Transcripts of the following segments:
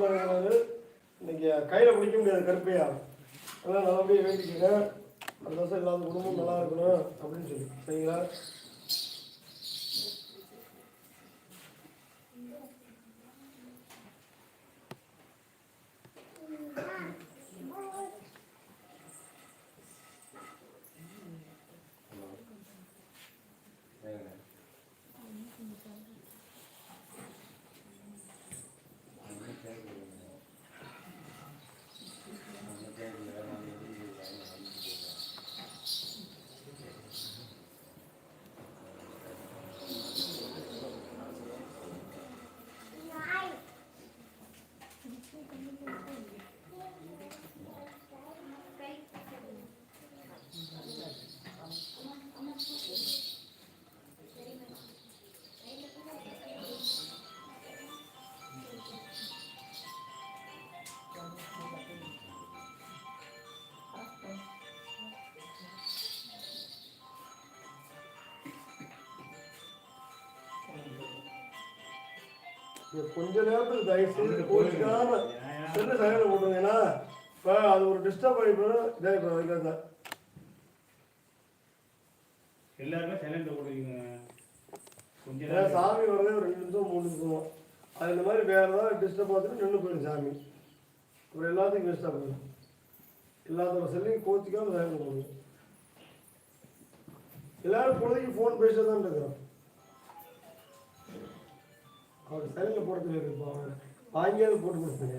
மாப்பிள்ளைங்கிறது இன்னைக்கு கையில் பிடிக்க முடியாது கருப்பையா? அதனால் நல்லபடியாக வேண்டிக்கிறேன். அந்த வருஷம் இல்லாத குடும்பம் நல்லா இருக்கணும் அப்படின்னு சொல்லி. சரிங்களா? கொஞ்ச நேரத்துக்கு தயவு செய்து கோச்சிக்காம செல்லு சைடில் போட்டுருங்க. ஏன்னா இப்போ அது ஒரு டிஸ்டர்ப் ஆகி போயிடும். இதாக இப்போ வைக்கிறத எல்லாருமே சைலண்ட் கொடுக்குங்க கொஞ்ச ஏன்னா நேரம். சாமி வரதே ஒரு ரெண்டு நிமிஷம் மூணு நிமிஷம். அது இந்த மாதிரி வேறு ஏதாவது டிஸ்டர்ப் பார்த்துட்டு நின்று போயிடும் சாமி. அப்புறம் எல்லாத்துக்கும் வேஸ்ட்டாக போயிடும். எல்லாத்தோட செல்லையும் கோச்சிக்காம சைடில் போடுங்க எல்லாரும் பொழுதுக்கு ஃபோன் பேசிட்டு தான் இருக்கிறோம். அவர் சைடில் போட தெரியாது வாங்கியாவது போட்டு கொடுத்துங்க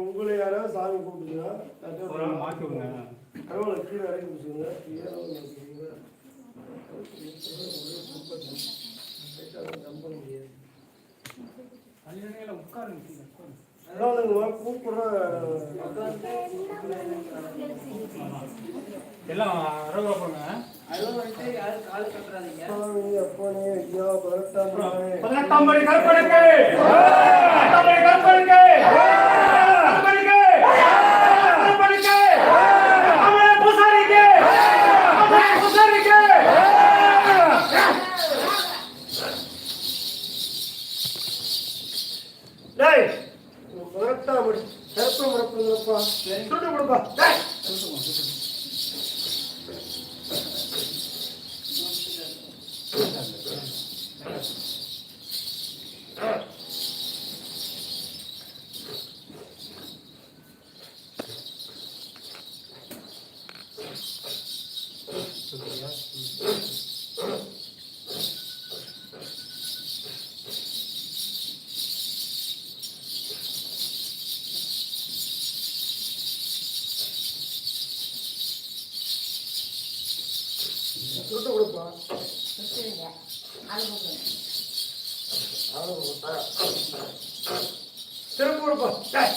உங்களை யாராவது சாமி விடுங்க. கடவுளை கீழே இறக்கி பிடிச்சிங்க கீழே எல்லாம் அறுபது பண்ணுங்க அதெல்லாம் வந்துட்டு யாரும் காலு கட்டுறாதீங்க சாமி, அப்பனே, ஐயா, பரட்டாமனே. பதினெட்டாம் படி கற்பனைக்கு பதினெட்டாம் படி கற்பனைக்கு கற்பனைக்கு கற்பனைக்கு அமர பூசாரிக்கு அமர பூசாரிக்கு டேய், உன் பரட்டாமடி, கருப்பு மரப்புங்கப்பா. சுட்டு கொடுப்பா. டேய். சுட்டு கொடுப்பா. ஆளு கொடுப்பா. திருப்பூர் கொடுப்பா. டேய்.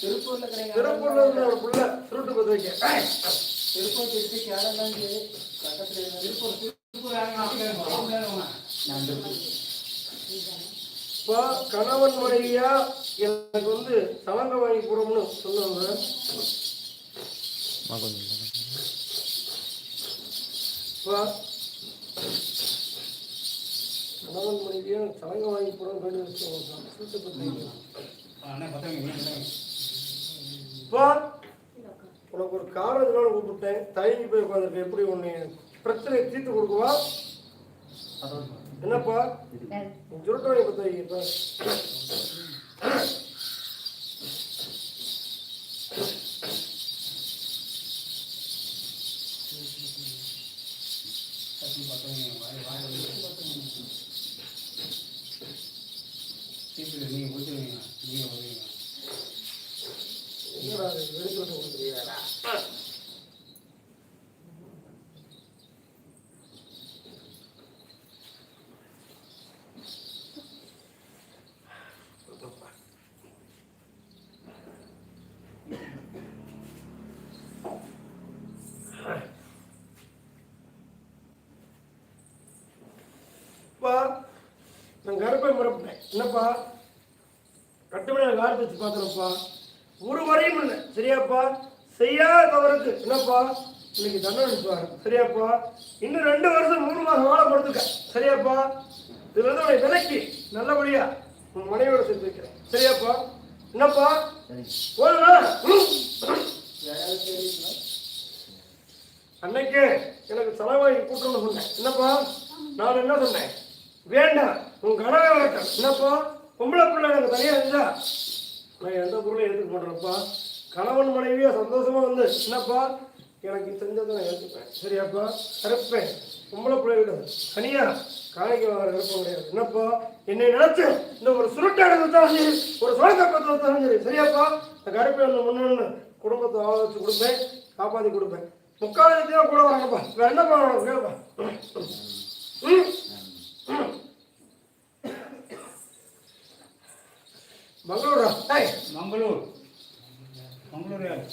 திருப்பூர்ல கிடையாது திருப்பூர்ல இருந்து ஒரு புள்ள சுருட்டு பத்த வைக்க. டேய். திருப்பூர் திருச்சி கேரளா பக்கத்துல இருந்தா திருப்பூர் திருப்பூர் யாருங்க இப்போ கணவன் மனைவியா எனக்கு வந்து சலங்க வாங்கி போறோம்னு சொன்னாங்க இப்போ கணவன் மனைவியா சலங்க வாங்கி போறோம் வச்சுக்கோங்க. இப்போ உனக்கு ஒரு காரணத்தினால கூப்பிட்டேன் தயங்கி போய் உட்காந்துருக்க எப்படி உன்னை பிரச்சனையை தீர்த்து கொடுக்குவா? என்னப்பா? நீ சுருட்டு வாங்கி பத்த வைக்க நீங்க கொடுத்துருவீங்க நீங்க வருவீங்க என்னடா இது, வெடிச்சு விட்டு கொடுக்குறீங்களா அப்பா நான் கருப்பை மறப்பேன் என்னப்பா? கட்டுமணி காலத்தை வச்சு பார்த்துருப்பா ஒரு வரையும் இல்லை. சரியாப்பா? செய்யாத தவறுக்கு. என்னப்பா? இன்னைக்கு தண்டனை சரியாப்பா? இன்னும் ரெண்டு வருஷம் மூணு மாசம் வாழ படுத்துக்க சரியாப்பா? இதுல இருந்து உன்னை விலக்கி நல்லபடியா உன் மனைவியோட சேர்த்து வைக்கிறேன். சரியாப்பா? என்னப்பா. யாராவது தெரியுங்களா அன்னைக்கு எனக்கு செலவாகி கூட்டணும்னு சொன்னேன். என்னப்பா? நான் என்ன சொன்னேன்? வேண்டாம். உன் கனவை வளர்க்க. என்னப்பா? பொம்பளை பிள்ளை எனக்கு தனியாக இருந்தா? நான் எந்த பொருளையும் எடுத்துக்க மாட்டேன்ப்பா. கணவன் மனைவியா சந்தோஷமா வந்து என்னப்பா? எனக்கு தெரிஞ்சதை நான் எடுத்துப்பேன் சரியாப்பா? கருப்பேன் பொம்பளை பிள்ளைகிட்ட தனியா? காணிக்க வர விருப்பம் கிடையாது. என்னப்பா? என்னை நினைச்சு இந்த ஒரு சுருட்டை எடுத்தாலும் சரி ஒரு சோழக்கப்பத்தை வச்சாலும் சரி. சரியாப்பா? இந்த கருப்பை ஒன்று முன்னு குடும்பத்தை ஆள வச்சு கொடுப்பேன் காப்பாற்றி கொடுப்பேன். முக்கால் கூட வராங்கப்பா வேற என்ன பண்ணணும் கேளுப்பா. ம். மங்களூரா? டேய் மங்களூர். மங்களூர் யார்?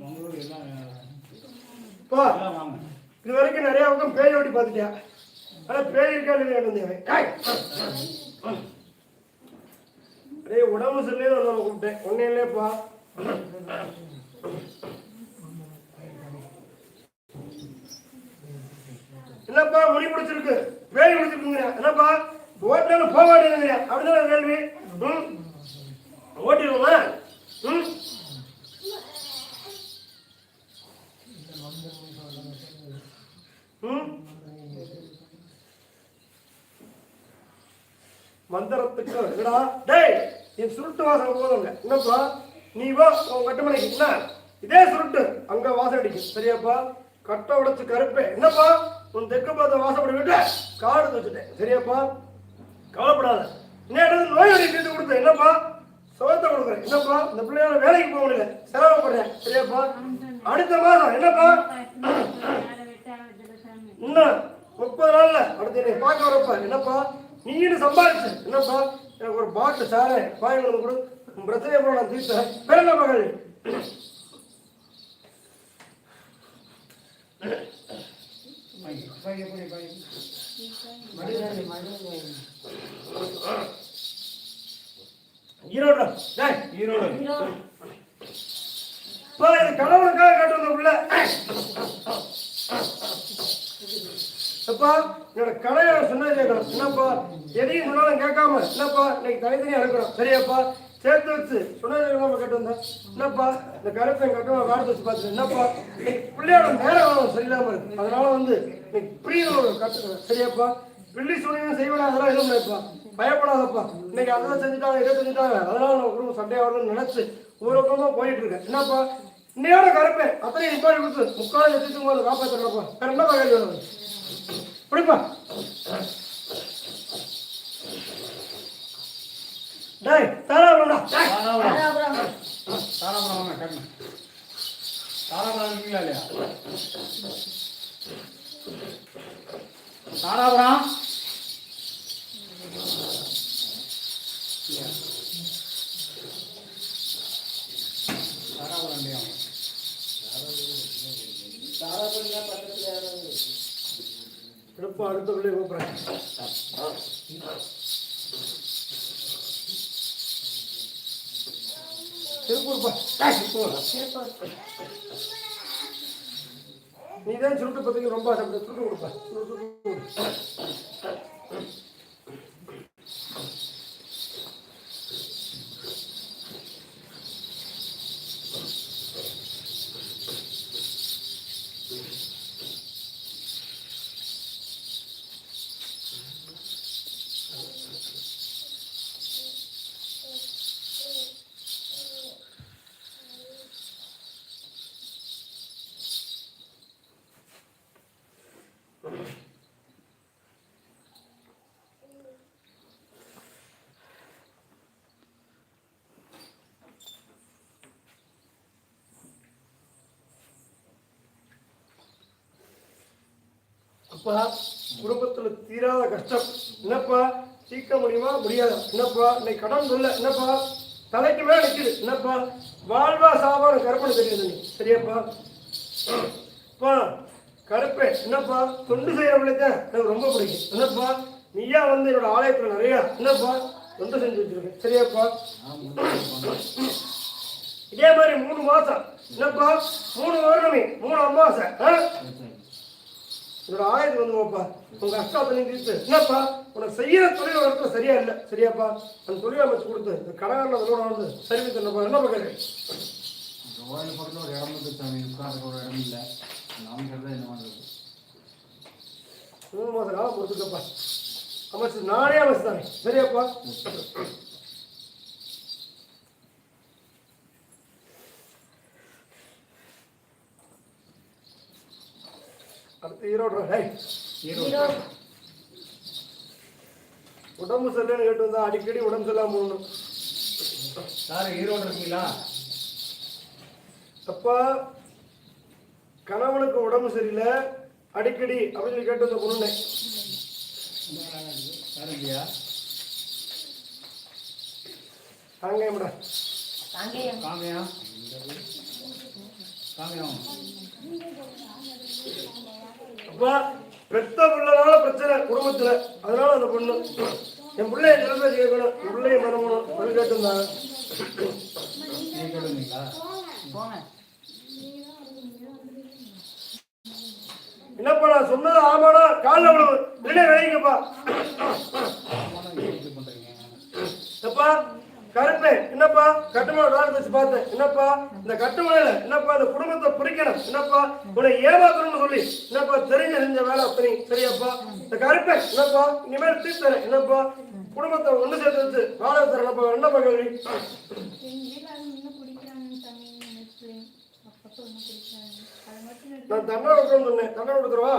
மங்களூர் எல்லாம் இது வரைக்கும் நிறைய பக்கம் பேய் ஓட்டி பார்த்துட்டியா? ஆனா பேய் இருக்கா இல்லையா இருந்தேன் டேய் டேய் உடம்பு சரியில்லைன்னு வந்து கூப்பிட்டேன். ஒன்னே இல்லையப்பா என்னப்பா முடி பிடிச்சிருக்கு. பேய் பிடிச்சிருக்குங்க என்னப்பா? ஓட்டினாலும் போக மாட்டேங்கிறேன் அப்படிதான் கேள்வி. ம். ஓட்டிடுவோமா? ம். ம். மந்திரத்துக்கு இல்லடா டேய் என் சுருட்டு வாசனை போதுங்க. என்னப்பா? நீ வா உன் கட்டுமனைக்கு என்ன இதே சுருட்டு. அங்க வாசம் அடிக்கும். சரியாப்பா? கட்டை உடைச்சு கருப்பே. என்னப்பா? உன் தெற்கு பார்த்த வாசப்படி விட்டு காடு வச்சுட்டேன் சரியாப்பா? கவலைப்படாத. என்ன நோயாளி தீர்த்து கொடுத்தேன். என்னப்பா? சுகத்தை கொடுக்குறேன். என்னப்பா? இந்த பிள்ளையால வேலைக்கு போக முடியல. சிரமப்படுறேன் சரியாப்பா? அடுத்த மாதம். என்னப்பா? இன்னும் முப்பது நாள்ல அடுத்து என்னை பார்க்க வரப்ப. என்னப்பா? நீனு சம்பாதிச்சு. என்னப்பா? எனக்கு ஒரு பாட்டு சாரு. பாய் கொடு. உன் பிரச்சனையை கூட நான் தீர்த்தேன் பிறந்த மகள். பைக்கு பைக்கு எப்படி ஈரோடு டேய் ஈரோடு. பா இது கடவுளுக்காக கேட்டு வந்த அப்பா என்னோட கடையை சொன்னது கேட்கணும். என்னப்பா எதையும் சொன்னாலும் கேட்காம என்னப்பா இன்னைக்கு தனித்தனியா இருக்கிறோம் சரியாப்பா சேர்த்து வச்சு. சொன்னது கேட்காம கேட்டு வந்தேன்? என்னப்பா இந்த கருப்பை கட்டுவா வாடகை வச்சு பார்த்து என்னப்பா பிள்ளையோட நேரம் சரியில்லாம இருக்கு. அதனால வந்து நீ பிரிய கட்டு சரியாப்பா. பிள்ளை சொன்னீங்க செய்வேன் அதெல்லாம் எதுவும் இல்லைப்பா. பயப்படாதப்பா. இன்னைக்கு அதெல்லாம் செஞ்சுட்டாங்க இதை செஞ்சுட்டாங்க. அதனால நம்ம குடும்பம் சண்டையாகணும்னு நினைச்சு ஊரக்கமா போயிட்டு இருக்கேன். என்னப்பா இன்னையோட கருப்பேன் அத்தனை நிப்பாடி கொடுத்து முக்கால் எத்திட்டு போது காப்பாற்றலப்பா வேற என்ன கேள்வி வேணும் பிடிப்பா டேய் தாரா வேண்டா டேய். தாராபுரம். தாராபுரம். வாங்க டக்குனு தாராபுரம் இருக்கீங்களா இல்லையா? தாராபுரம். தாராபுரம் இல்லையா? தாராபுரம் பக்கத்துல யாராவது அடுத்த பிள்ளை கூப்பிடுறேன். நீ தான் சுருட்டு பத்திரிக்கை ரொம்ப ஆசைப்பட்ட சுருட்டு கொடுப்பா. சுருட்டு அப்பா குடும்பத்தில் தீராத கஷ்டம். என்னப்பா தீர்க்க முடியுமா? முடியாது. என்னப்பா இன்னைக்கு கடன் சொல்ல. என்னப்பா தலைக்கு மேலே நிக்குது. என்னப்பா வாழ்வா சாவான கருப்பனை தெரியுது சரியாப்பா? அப்பா கருப்பே என்னப்பா தொண்டு செய்யறவங்களே தான் எனக்கு ரொம்ப பிடிக்கும். என்னப்பா நீயா வந்து என்னோட ஆலயத்தில் நிறையா என்னப்பா தொண்டு செஞ்சு வச்சிருக்கேன் சரியாப்பா? இதே மாதிரி மூணு மாசம். என்னப்பா மூணு வருடமே மூணு அமாவாசை ஆ? என்னோட ஆயுதம் வந்து வாப்பா உங்க அஷ்டாத்தனையும் தீர்த்து என்னப்பா? உனக்கு செய்யற தொழில் வரத்துல சரியா இல்லை? சரியாப்பா. அந்த தொழில் அமைச்சு கொடுத்து இந்த கடகாரில் அதோட வந்து சரி தரப்பா என்ன பார்க்குறேன் கோயில் பக்கத்தில் ஒரு இடம் இருக்கு சாமி. உட்கார்ந்து ஒரு இடம் இல்லை. நாம சொல்றது என்ன பண்ணுறது மூணு மாசம் காலம் கொடுத்துக்கப்பா அமைச்சு நானே அமைச்சு தானே சரியாப்பா? அடுத்து ஈரோடு ஈரோடு. உடம்பு சரியில்லைன்னு கேட்டு வந்தா அடிக்கடி உடம்பு சரியில்லாம போகணும். சார் ஈரோடு இருக்கீங்களா? அப்பா கணவனுக்கு உடம்பு சரியில்லை அடிக்கடி அப்படின்னு சொல்லி கேட்டு வந்த பொண்ணு சார் இல்லையா தாங்க மேடா பெத்த பிள்ளைனால பிரச்சனை குடும்பத்துல. அதனால அந்த பொண்ணு என் பிள்ளைய நிலைமை கேட்கணும்? என் பிள்ளைய மனமணும் அது கேட்டிருந்தாங்க. என்னப்பா நான் சொன்னது ஆமாடா காலில் விழுவு. இல்லையே விளையுங்கப்பா கருப்பே என்னப்பா? கட்டுமலை டாக்டர் வச்சு பார்த்தேன் என்னப்பா? இந்த கட்டுமலையில என்னப்பா? இந்த குடும்பத்தை பிரிக்கணும். என்னப்பா? உன்னை ஏமாத்தணும்னு சொல்லி. என்னப்பா? தெரிஞ்ச செஞ்ச வேலை அத்தனை. சரியாப்பா? இந்த கருப்பை என்னப்பா? இனிமேல் தீர்த்தரேன் என்னப்பா? குடும்பத்தை ஒண்ணு சேர்த்து வச்சு வாழ தரப்ப என்ன கேள்வி எங்க வீட்டுல அது இன்னும் குடிக்கிறாங்க தண்ணி நினைச்சேன் அப்பப்போ இன்னும் குடிக்கிறாங்க அது மட்டும் நிறுத்தி- நான் தண்ணை கொடுக்கணும்னு சொன்னேன் தண்ணை கொடுத்துருவா.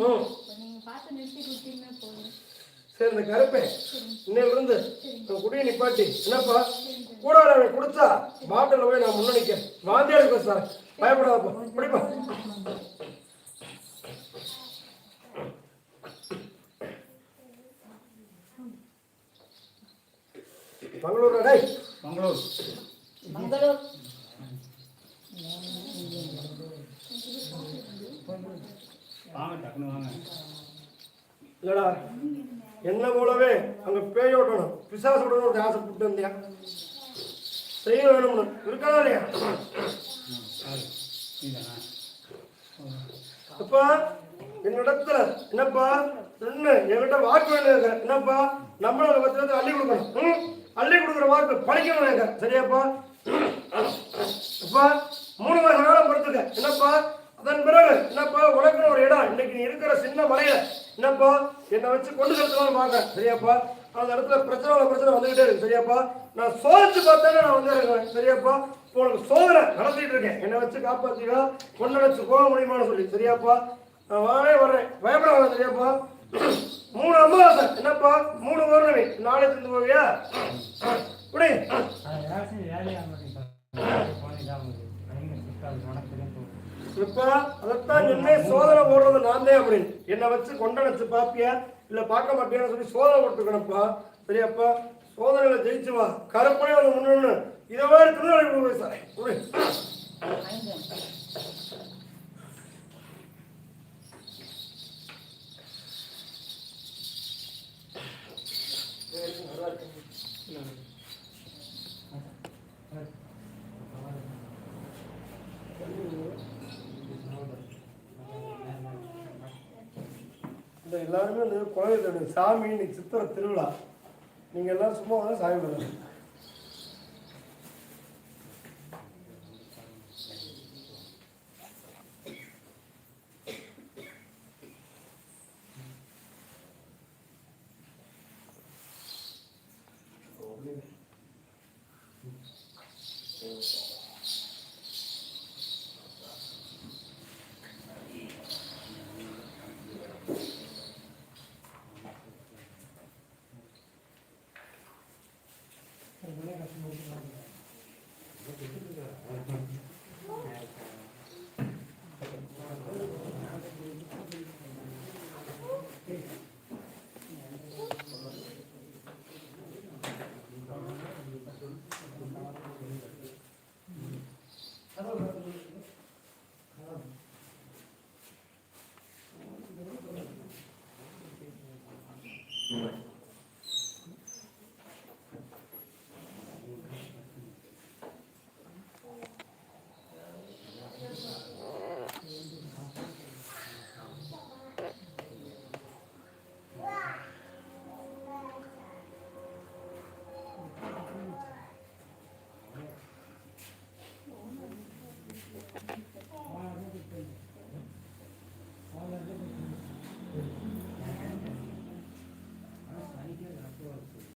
ம் சரி இந்த கருப்பேன் இன்னையில இருந்து குடியை நிப்பாட்டி. என்னப்பா? கூட அவன் கொடுத்தா பாட்டில் போய் நான் முன்னணிக்கேன் வாந்தியா இருக்கும் சார். பயப்படாதப்பா. முடிப்பா பெங்களூர் டேய் மங்களூர் மங்களூர் வாங்க டக்குன்னு வாங்க இல்லடா என்ன போலவே அங்க பேய் ஓட்டணும் பிசாசு விடணும் ஆசைப்பட்டு வந்தியா? செய்ய வேணும்னு இருக்கணும் இல்லையா? அப்பா என்னிடத்துல என்னப்பா? என்ன என்கிட்ட வாக்கு வேணும் என்னப்பா? நம்மளோட பத்து அள்ளி கொடுக்கணும். அள்ளி கொடுக்குற வாக்கு படிக்கணும் எனக்கு சரியாப்பா? அப்பா மூணு மாசம் காலம் பொறுத்துக்க என்னப்பா? அதன் பிறகு என்னப்பா? உனக்குன்னு ஒரு இடம். இன்னைக்கு நீ இருக்கிற சின்ன மலையில என்னப்பா? என்னை வச்சு கொண்டு செலுத்தலாம் பாக்க சரியாப்பா? அந்த இடத்துல பிரச்சனை உள்ள பிரச்சனை வந்துகிட்டே இருக்கு. சரியாப்பா? நான் சோதிச்சு பார்த்தானே நான் வந்து இருக்கேன் சரியாப்பா? இப்போ உனக்கு சோதனை நடத்திட்டு இருக்கேன். என்னை வச்சு காப்பாத்திக்கா கொண்டு வச்சு போக முடியுமான்னு சொல்லி. சரியாப்பா? நான் வாரே வர்றேன். பயப்பட வரேன் சரியாப்பா? மூணு அம்மாவாசை என்னப்பா? மூணு பௌர்ணமி. நாளை திருந்து போவியா? இப்படி இப்ப அதைத்தான் சொன்னேன் சோதனை போடுறது நான் தான் அப்படின்னு. என்னை வச்சு கொண்டடைச்சு பாப்பியா? இல்லை பார்க்க மாட்டேன்னு சொல்லி சோதனை போட்டுக்கணும்ப்பா சரியாப்பா சோதனையில் ஜெயிச்சு வா. கருப்பனே வந்து முன்னு இதை மாதிரி திருநாளை போய் சார். குடி எல்லாருமே குழந்தை சாமி இன்னைக்கு சித்திர திருவிழா. நீங்கள் எல்லாம் சும்மா வந்து சாமி பண்ணுங்க 书了